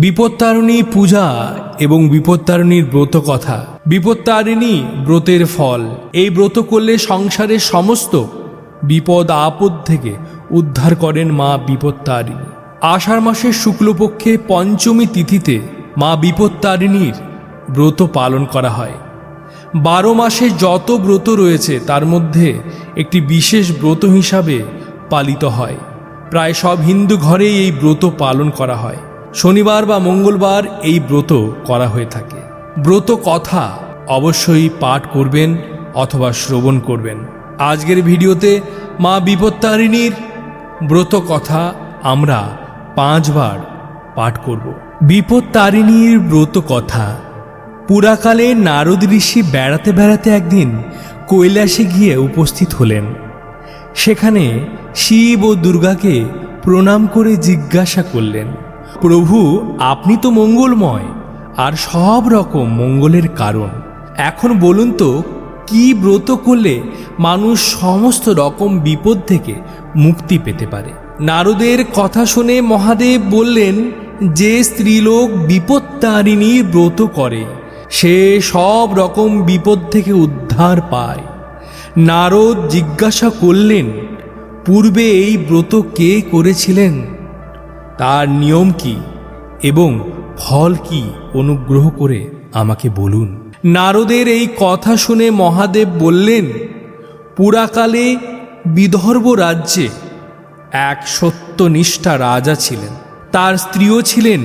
বিপত্তারিণী পূজা এবং বিপত্তারিণীর ব্রত কথা। বিপত্তারিণী ব্রতের ফল। এই ব্রত করলে সংসারের সমস্ত বিপদ আপদ থেকে উদ্ধার করেন মা বিপত্তারিণী। আষাঢ় মাসের শুক্লপক্ষে পঞ্চমী তিথিতে মা বিপত্তারিণীর ব্রত পালন করা হয়। বারো মাসে যত ব্রত রয়েছে, তার মধ্যে একটি বিশেষ ব্রত হিসাবে পালিত হয়। প্রায় সব হিন্দু ঘরেই এই ব্রত পালন করা হয়। শনিবার বা মঙ্গলবার এই ব্রত করা হয়ে থাকে। ব্রত কথা অবশ্যই পাঠ করবেন অথবা শ্রবণ করবেন। আজকের ভিডিওতে মা বিপত্তারিণীর ব্রত কথা আমরা পাঁচবার পাঠ করব। বিপত্তারিণীর ব্রত কথা, পুরাকালে নারদ ঋষি বেড়াতে বেড়াতে একদিন কৈলাসে গিয়ে উপস্থিত হলেন। সেখানে শিব ও দুর্গাকে প্রণাম করে জিজ্ঞাসা করলেন। প্রভু, আপনি তো মঙ্গলময়, আর সব রকম মঙ্গলের কারণ। এখন বলুন তো, কি ব্রত করলে মানুষ সমস্ত রকম বিপদ থেকে মুক্তি পেতে পারে? নারদের কথা শুনে মহাদেব বললেন, যে স্ত্রীলোক বিপত্তারিণী ব্রত করে, সে সব রকম বিপদ থেকে উদ্ধার পায়। নারদ জিজ্ঞাসা করলেন, পূর্বে এই ব্রত কে করেছিলেন? তার নিয়ম কি এবং ফল কি অনুগ্রহ করে আমাকে বলুন। নারদের এই কথা শুনে মহাদেব বললেন, পুরাকালে বিদর্ভ রাজ্যে এক সত্যনিষ্ঠা রাজা ছিলেন। তার স্ত্রীও ছিলেন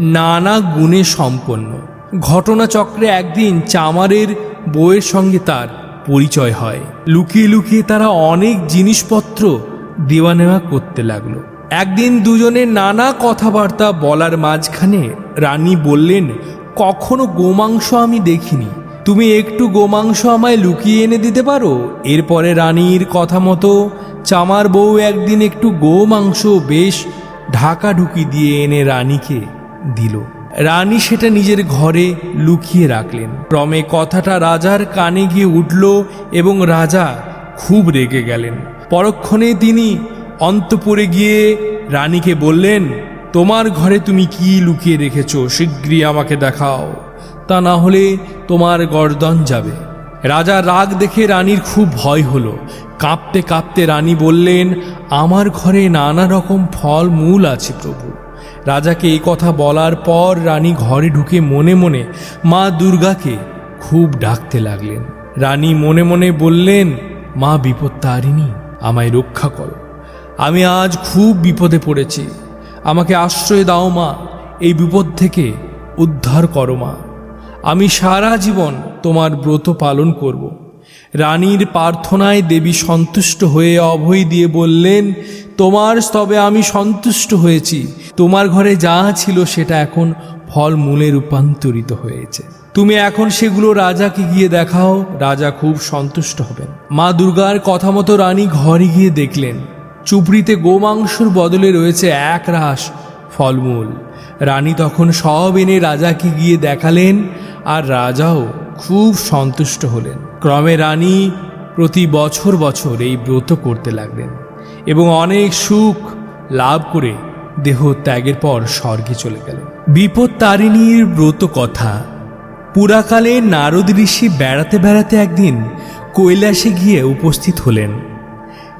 নানা গুণে সম্পন্ন। ঘটনাচক্রে একদিন চামারের বউয়ের সঙ্গে তার পরিচয় হয়। লুকিয়ে লুকিয়ে তারা অনেক জিনিসপত্র দেওয়া নেওয়া করতে লাগল। একদিন দুজনে নানা কথাবার্তা বলার মাঝখানে রানী বললেন, কখনো গোমাংস আমি দেখিনি। তুমি একটু গোমাংস আমায় লুকিয়ে এনে দিতে পারো? এরপরে রানীর কথা মতো চামার বউ একদিন একটু গোমাংস বেশ ঢাকা ঢুকি দিয়ে এনে রানীকে দিল। রানী সেটা নিজের ঘরে লুকিয়ে রাখলেন। ক্রমে কথাটা রাজার কানে গিয়ে উঠল এবং রাজা খুব রেগে গেলেন। পরক্ষণে তিনি অন্তপুরে গিয়ে রানীকে বললেন, তোমার ঘরে তুমি কি লুকিয়ে রেখেছ? শীঘ্রই আমাকে দেখাও। তা না হলে তোমার গর্দন যাবে। রাজা রাগ দেখে রানীর খুব ভয় হলো। কাঁপতে কাঁপতে রানী বললেন, আমার ঘরে নানা রকম ফল মূল আছে প্রভু। রাজাকে এই কথা বলার পর রানী ঘরে ঢুকে মনে মনে মা দুর্গাকে খুব ডাকতে লাগলেন। রানী মনে মনে বললেন, মা বিপত্তারিণী, আমায় রক্ষা করো। আমি আজ খুব বিপদে পড়েছি। আমাকে আশ্রয় দাও মা, এই বিপদ থেকে উদ্ধার করো মা। আমি সারা জীবন তোমার ব্রত পালন করব। রানীর প্রার্থনায় দেবী সন্তুষ্ট হয়ে অভয় দিয়ে বললেন, তোমার স্তবে আমি সন্তুষ্ট হয়েছি। তোমার ঘরে যা ছিল সেটা এখন ফল মূলে রূপান্তরিত হয়েছে। তুমি এখন সেগুলো রাজাকে গিয়ে দেখাও, রাজা খুব সন্তুষ্ট হবেন। মা দুর্গার কথা মতো রানী ঘরে গিয়ে দেখলেন চুপড়িতে গোমাংসর বদলে রয়েছে এক রাস ফলমূল। রানী তখন সব এনে রাজাকে গিয়ে দেখালেন আর রাজাও খুব সন্তুষ্ট হলেন। ক্রমে রানী প্রতি বছর বছর এই ব্রত করতে লাগলেন এবং অনেক সুখ লাভ করে দেহ ত্যাগের পর স্বর্গে চলে গেলেন। বিপদ তারিণীর ব্রত কথা। পুরাকালে নারদ ঋষি বেড়াতে বেড়াতে একদিন কৈলাসে গিয়ে উপস্থিত হলেন।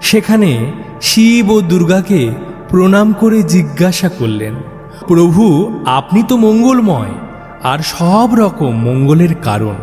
সেখানে শিব ও দুর্গাকে প্রণাম করে জিজ্ঞাসা করলেন, প্রভু, আপনি তো মঙ্গলময়, আর সব রকম মঙ্গলের কারণ।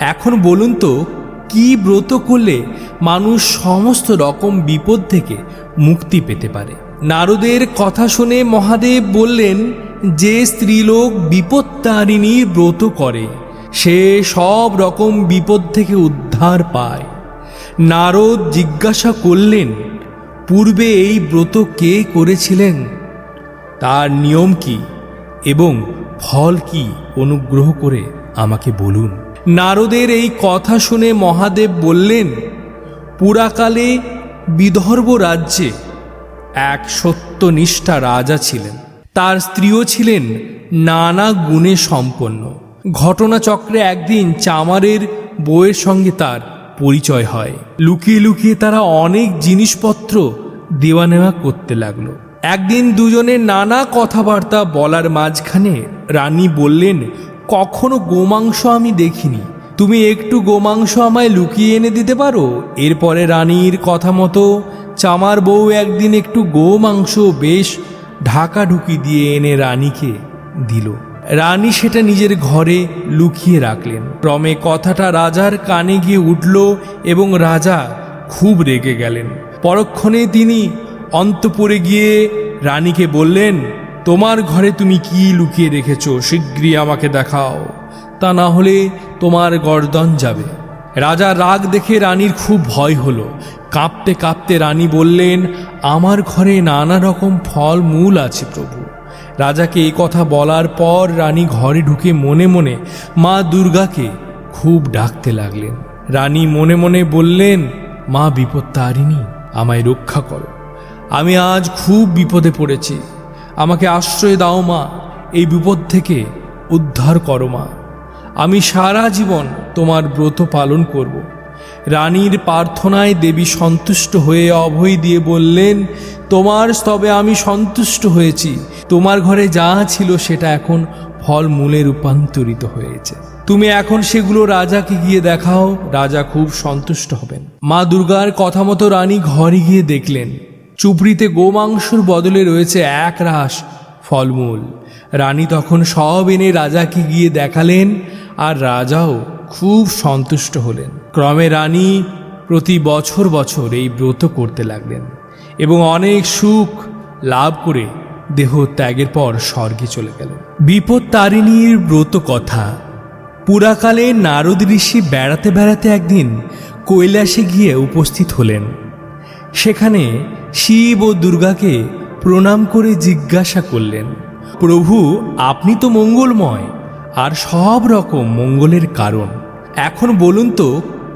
এখন বলুন তো, কি ব্রত করলে মানুষ সমস্ত রকম বিপদ থেকে মুক্তি পেতে পারে? নারদের কথা শুনে মহাদেব বললেন, যে স্ত্রীলোক বিপত্তারিণী ব্রত করে, সে সব রকম বিপদ থেকে উদ্ধার পায়। নারদ জিজ্ঞাসা করলেন, পূর্বে এই ব্রত কে করেছিলেন? তার নিয়ম কি এবং ফল কি? অনুগ্রহ করে আমাকে বলুন। নারদের এই কথা শুনে মহাদেব বললেন, পুরাকালে বিদর্ভ রাজ্যে এক সত্যনিষ্ঠা রাজা ছিলেন। তার স্ত্রীও ছিলেন নানা গুণে সম্পন্ন। ঘটনাচক্রে একদিন চামারের বউয়ের সঙ্গে তার পরিচয় হয়। লুকিয়ে লুকিয়ে তারা অনেক জিনিসপত্র দেওয়া নেওয়া করতে লাগল। একদিন দুজনে নানা কথাবার্তা বলার মাঝখানে রানী বললেন, কখনো গোমাংস আমি দেখিনি। তুমি একটু গোমাংস আমায় লুকিয়ে এনে দিতে পারো? এরপরে রানীর কথা মতো চামার বউ একদিন একটু গোমাংস বেশ ঢাকা ঢুকি দিয়ে এনে রানীকে দিল। রানী সেটা নিজের ঘরে লুকিয়ে রাখলেন। ক্রমে কথাটা রাজার কানে গিয়ে উঠল এবং রাজা খুব রেগে গেলেন। পরক্ষণে তিনি অন্তপুরে গিয়ে রানীকে বললেন, তোমার ঘরে তুমি কি লুকিয়ে রেখেছ? শীঘ্রই আমাকে দেখাও। তা না হলে তোমার গর্দন যাবে। রাজা রাগ দেখে রানীর খুব ভয় হলো। কাঁপতে কাঁপতে রানী বললেন, আমার ঘরে নানা রকম ফল মূল আছে প্রভু। রাজাকে এই কথা বলার পর রানী ঘরে ঢুকে মনে মনে মা দুর্গাকে খুব ডাকতে লাগলেন। রানী মনে মনে বললেন, মা বিপত্তারিণী আমায় রক্ষা করো। আমি আজ খুব বিপদে পড়েছি। আমাকে আশ্রয় দাও মা, এই বিপদ থেকে উদ্ধার করো মা। আমি সারা জীবন তোমার ব্রত পালন করব। রানীর প্রার্থনায় দেবী সন্তুষ্ট হয়ে অভয় দিয়ে বললেন, তোমার স্তবে আমি সন্তুষ্ট হয়েছি। তোমার ঘরে যা ছিল সেটা এখন ফল মূলে রূপান্তরিত হয়েছে। তুমি এখন সেগুলো রাজাকে গিয়ে দেখাও, রাজা খুব সন্তুষ্ট হবেন। মা দুর্গার কথা মতো রানী ঘরে গিয়ে দেখলেন, চুপড়িতে গোমাংসর বদলে রয়েছে এক রাস ফলমূল। রানী তখন সব এনে রাজাকে গিয়ে দেখালেন, আর রাজাও খুব সন্তুষ্ট হলেন। ক্রমে রানী প্রতি বছর বছর এই ব্রত করতে লাগলেন এবং অনেক সুখ লাভ করে দেহ ত্যাগের পর স্বর্গে চলে গেলেন। বিপদ তারিণীর ব্রত কথা, পুরাকালে নারদ ঋষি বেড়াতে বেড়াতে একদিন কৈলাসে গিয়ে উপস্থিত হলেন। সেখানে শিব ও দুর্গাকে প্রণাম করে জিজ্ঞাসা করলেন, প্রভু, আপনি তো মঙ্গলময়, আর সব রকম মঙ্গলের কারণ। এখন বলুন তো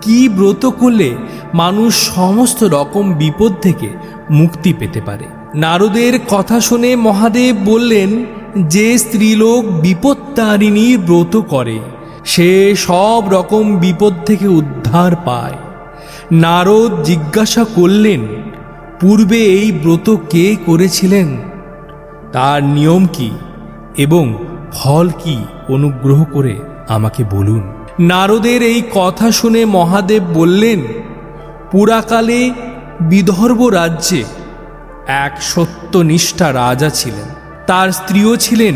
কি ব্রত করলে মানুষ সমস্ত রকম বিপদ থেকে মুক্তি পেতে পারে? নারদের কথা শুনে মহাদেব বললেন, যে স্ত্রীলোক বিপত্তারিণীর ব্রত করে, সে সব রকম বিপদ থেকে উদ্ধার পায়। নারদ জিজ্ঞাসা করলেন, পূর্বে এই ব্রত কে করেছিলেন? তার নিয়ম কি এবং ফল কি অনুগ্রহ করে আমাকে বলুন? নারদের এই কথা শুনে মহাদেব বললেন, পুরাকালে বিদর্ভ রাজ্যে এক সত্যনিষ্ঠা রাজা ছিলেন। তার স্ত্রীও ছিলেন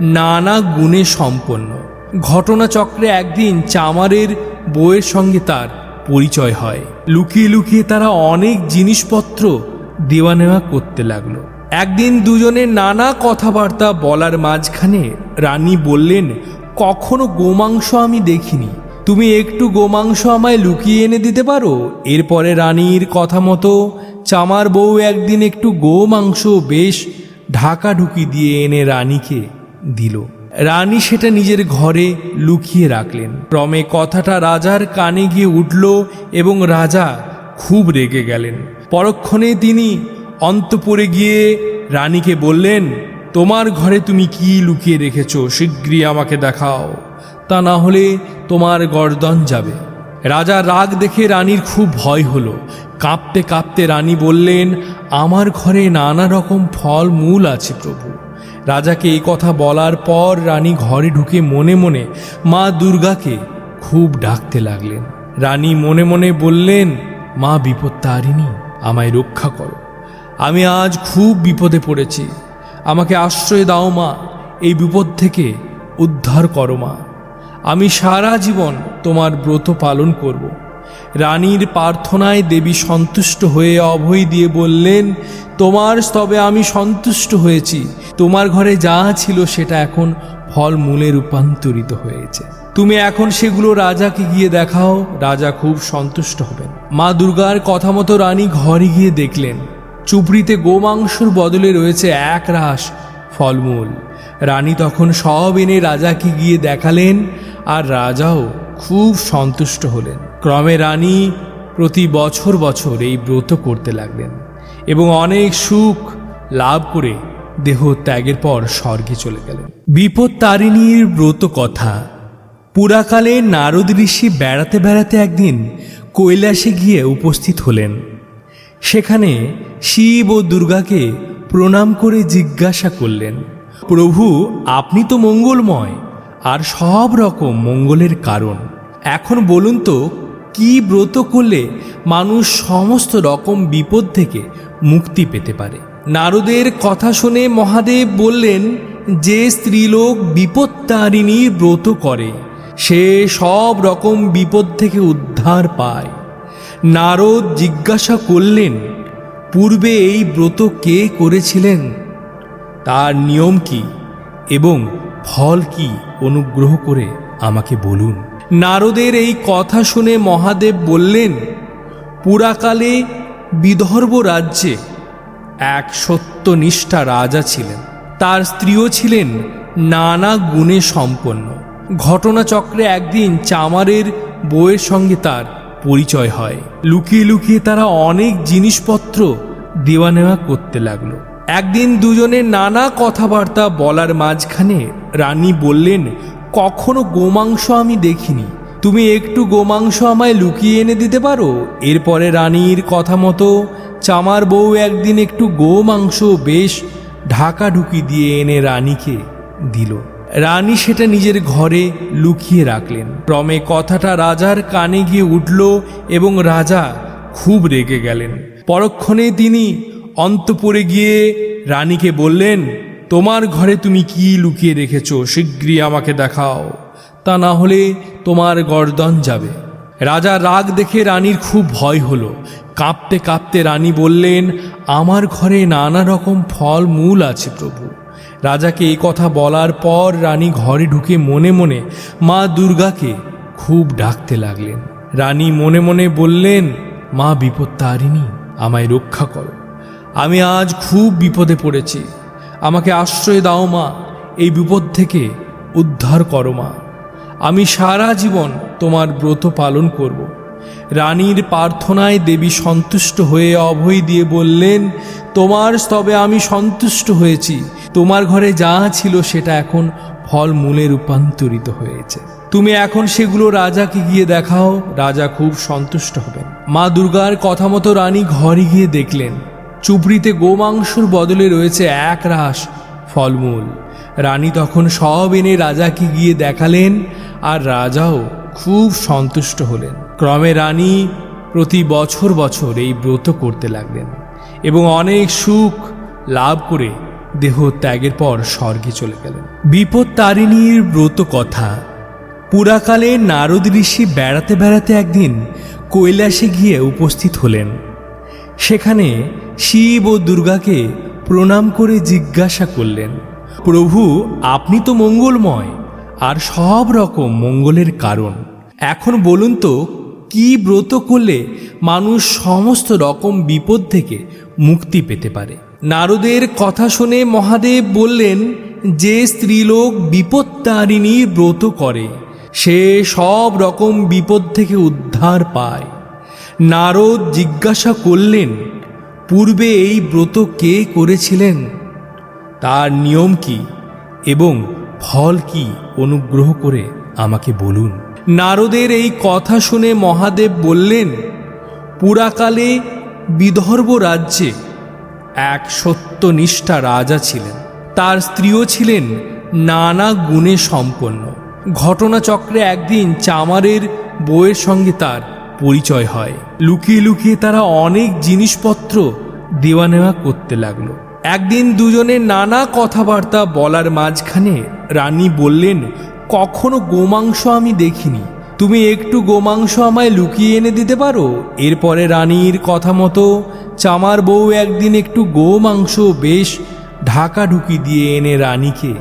নানা গুণে সম্পন্ন। ঘটনাচক্রে একদিন চামারের বউয়ের সঙ্গে তার পরিচয় হয়। লুকিয়ে লুকিয়ে তারা অনেক জিনিসপত্র দেওয়া নেওয়া করতে লাগল। একদিন দুজনে নানা কথাবার্তা বলার মাঝখানে রানী বললেন কখনো গোমাংস আমি দেখিনি। তুমি একটু গোমাংস আমায় লুকিয়ে এনে দিতে পারো? এরপরে রানীর কথা মতো চামার বউ একদিন একটু গোমাংস বেশ ঢাকা ঢুকি দিয়ে এনে রানীকে দিল। রানী সেটা নিজের ঘরে লুকিয়ে রাখলেন। ক্রমে কথাটা রাজার কানে গিয়ে উঠল এবং রাজা খুব রেগে গেলেন। পরক্ষণে তিনি অন্তপুরে গিয়ে রানীকে বললেন তোমার ঘরে তুমি কি লুকিয়ে রেখেছ শীঘ্রই আমাকে দেখাও। তা না হলে তোমার গর্দন যাবে। রাজা রাগ দেখে রানীর খুব ভয় হলো। কাঁপতে কাঁপতে রানী বললেন, আমার ঘরে নানা রকম ফল মূল আছে প্রভু। রাজাকে এই কথা বলার পর রানী ঘরে ঢুকে মনে মনে মা দুর্গাকে খুব ডাকতে লাগলেন। রানী মনে মনে বললেন, মা বিপত্তারিণী আমায় রক্ষা করো। আমি আজ খুব বিপদে পড়েছি। আমাকে আশ্রয় দাও মা, এই বিপদ থেকে উদ্ধার করো মা। আমি সারা জীবন তোমার ব্রত পালন করব। রানীর প্রার্থনায় দেবী সন্তুষ্ট হয়ে অভয় দিয়ে বললেন, তোমার স্তবে আমি সন্তুষ্ট হয়েছি। তোমার ঘরে যা ছিল সেটা এখন ফল মূলে রূপান্তরিত হয়েছে। তুমি এখন সেগুলো রাজাকে গিয়ে দেখাও, রাজা খুব সন্তুষ্ট হবেন। মা দুর্গার কথা মতো রানী ঘরে গিয়ে দেখলেন চুপড়িতে গোমাংসর বদলে রয়েছে এক রাস ফলমূল। রানী তখন সব এনে রাজাকে গিয়ে দেখালেন আর রাজাও খুব সন্তুষ্ট হলেন। ক্রমে রানী প্রতি বছর বছর এই ব্রত করতে লাগলেন এবং অনেক সুখ লাভ করে দেহ ত্যাগের পর স্বর্গে চলে গেলেন। বিপদ তারিণীর ব্রত কথা। পুরাকালে নারদ ঋষি বেড়াতে বেড়াতে একদিন কৈলাসে গিয়ে উপস্থিত হলেন। সেখানে শিব ও দুর্গাকে প্রণাম করে জিজ্ঞাসা করলেন, প্রভু, আপনি তো মঙ্গলময়, আর সব রকম মঙ্গলের কারণ। এখন বলুন তো, কি ব্রত করলে মানুষ সমস্ত রকম বিপদ থেকে মুক্তি পেতে পারে? নারদের কথা শুনে মহাদেব বললেন, যে স্ত্রীলোক বিপত্তারিণী ব্রত করে, সে সব রকম বিপদ থেকে উদ্ধার পায়। নারদ জিজ্ঞাসা করলেন, পূর্বে এই ব্রত কে করেছিলেন? তার নিয়ম কি এবং ফল কি? অনুগ্রহ করে আমাকে বলুন। নারদের এই কথা শুনে মহাদেব বললেন, পুরাকালে বিদর্ভ রাজ্যে এক সত্যনিষ্ঠা রাজা ছিলেন। তার স্ত্রীও ছিলেন নানা গুণে সম্পন্ন। ঘটনাচক্রে একদিন চামারের বউয়ের সঙ্গে তার পরিচয় হয়। লুকিয়ে লুকিয়ে তারা অনেক জিনিসপত্র দেওয়া নেওয়া করতে লাগল। একদিন দুজনে নানা কথাবার্তা বলার মাঝখানে রানী বললেন, কখনো গোমাংস আমি দেখিনি। তুমি একটু গোমাংস আমায় লুকিয়ে এনে দিতে পারো? এরপরে রানীর কথা মতো চামার বউ একদিন একটু গোমাংস বেশ ঢাকা ঢুকি দিয়ে এনে রানীকে দিল। রানী সেটা নিজের ঘরে লুকিয়ে রাখলেন। ক্রমে কথাটা রাজার কানে গিয়ে উঠল এবং রাজা খুব রেগে গেলেন। পরক্ষণে তিনি অন্তপুরে গিয়ে রানীকে বললেন, তোমার ঘরে তুমি কি লুকিয়ে রেখেছ? শীঘ্রই আমাকে দেখাও। তা না হলে তোমার গর্দন যাবে। রাজা রাগ দেখে রানীর খুব ভয় হলো। কাঁপতে কাঁপতে রানী বললেন, আমার ঘরে নানা রকম ফল মূল আছে প্রভু। রাজাকে এই কথা বলার পর রানী ঘরে ঢুকে মনে মনে মা দুর্গাকে খুব ডাকতে লাগলেন। রানী মনে মনে বললেন, মা বিপত্তারিণী আমায় রক্ষা করো। আমি আজ খুব বিপদে পড়েছি। আমাকে আশ্রয় দাও মা, এই বিপদ থেকে উদ্ধার করো মা। আমি সারা জীবন তোমার ব্রত পালন করব। রানীর প্রার্থনায় দেবী সন্তুষ্ট হয়ে অভয় দিয়ে বললেন, তোমার স্তবে আমি সন্তুষ্ট হয়েছি। তোমার ঘরে যা ছিল সেটা এখন ফল মূলে রূপান্তরিত হয়েছে। তুমি এখন সেগুলো রাজাকে গিয়ে দেখাও। রাজা খুব সন্তুষ্ট হবেন। মা দুর্গার কথা মতো রানী ঘরে গিয়ে দেখলেন, চুপড়িতে গোমাংসর বদলে রয়েছে এক রাস ফলমূল রানী তখন সব এনে রাজাকে গিয়ে দেখালেন, আর রাজাও খুব সন্তুষ্ট হলেন। ক্রমে রানী প্রতি বছর বছর এই ব্রত করতে লাগলেন এবং অনেক সুখ লাভ করে দেহ ত্যাগের পর স্বর্গে চলে গেলেন। বিপদ তারিণীর ব্রত কথা, পুরাকালে নারদ ঋষি বেড়াতে বেড়াতে একদিন কৈলাসে গিয়ে উপস্থিত হলেন। সেখানে শিব ও দুর্গাকে প্রণাম করে জিজ্ঞাসা করলেন, প্রভু, আপনি তো মঙ্গলময়, আর সব রকম মঙ্গলের কারণ। এখন বলুন তো কি ব্রত করলে মানুষ সমস্ত রকম বিপদ থেকে মুক্তি পেতে পারে? নারদের কথা শুনে মহাদেব বললেন, যে স্ত্রীলোক বিপত্তারিণী ব্রত করে, সে সব রকম বিপদ থেকে উদ্ধার পায়। নারদ জিজ্ঞাসা করলেন, পূর্বে এই ব্রত কে করেছিলেন? তার নিয়ম কি এবং ফল কি অনুগ্রহ করে আমাকে বলুন? নারদের এই কথা শুনে মহাদেব বললেন, পুরাকালে বিদর্ভ রাজ্যে এক সত্যনিষ্ঠা রাজা ছিলেন। তার স্ত্রীও ছিলেন নানা গুণে সম্পন্ন। ঘটনাচক্রে একদিন চামারের বউয়ের সঙ্গে তার পরিচয় হয়। লুকিয়ে লুকিয়ে তারা অনেক জিনিসপত্র দেওয়া নেওয়া করতে লাগল। একদিন দুজনে নানা কথাবার্তা বলার মাঝখানে রানী বললেন কখনো গোমাংস আমি দেখিনি। তুমি একটু গোমাংস আমায় লুকিয়ে এনে দিতে পারো? এরপরে রানীর কথা মতো চামার বউ একদিন একটু গোমাংস বেশ ঢাকা ঢুকি দিয়ে এনে রানীকে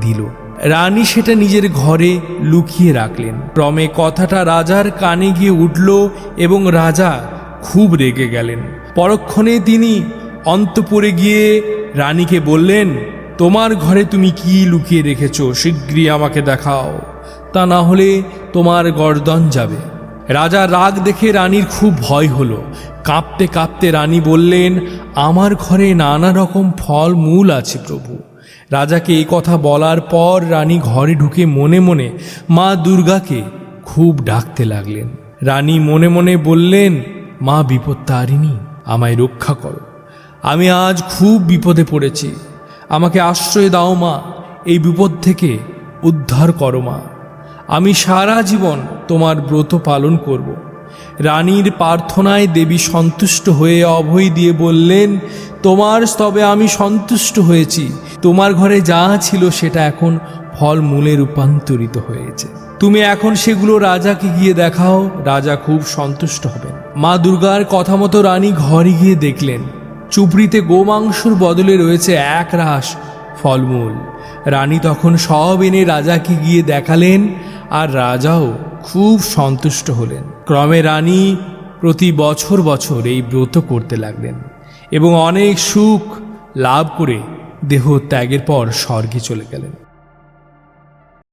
দিল। রানী সেটা নিজের ঘরে লুকিয়ে রাখলেন। ক্রমে কথাটা রাজার কানে গিয়ে উঠল এবং রাজা খুব রেগে গেলেন। পরক্ষণে তিনি অন্তপুরে গিয়ে রানীকে বললেন তোমার ঘরে তুমি কি লুকিয়ে রেখেছ, শীঘ্রই আমাকে দেখাও। তা না হলে তোমার গর্দন যাবে। রাজা রাগ দেখে রানীর খুব ভয় হলো। কাঁপতে কাঁপতে রানী বললেন, আমার ঘরে নানা রকম ফল মূল আছে প্রভু। রাজাকে এই কথা বলার পর রানী ঘরে ঢুকে মনে মনে মা দুর্গাকে খুব ডাকতে লাগলেন। রানী মনে মনে বললেন, মা বিপত্তারিণী, আমায় রক্ষা করো। আমি আজ খুব বিপদে পড়েছি। আমাকে আশ্রয় দাও মা, এই বিপদ থেকে উদ্ধার করো মা। আমি সারা জীবন তোমার ব্রত পালন করব। রানীর প্রার্থনায় দেবী সন্তুষ্ট হয়ে অভয় দিয়ে বললেন, তোমার স্তবে আমি সন্তুষ্ট হয়েছি। তোমার ঘরে যা ছিল সেটা এখন ফলমূলে রূপান্তরিত হয়েছে। তুমি এখন সেগুলো রাজাকে গিয়ে দেখাও, রাজা খুব সন্তুষ্ট হবেন। মা দুর্গার কথা মতো রানী ঘরে গিয়ে দেখলেন চুবড়িতে গোমাংসর বদলে রয়েছে এক রাস ফলমূল। রানী তখন সব এনে রাজাকে গিয়ে দেখালেন আর রাজাও খুব সন্তুষ্ট হলেন। ক্রমে রানী প্রতি বছর বছর এই ব্রত করতে লাগলেন এবং অনেক সুখ লাভ করে দেহ ত্যাগের পর স্বর্গে চলে গেলেন।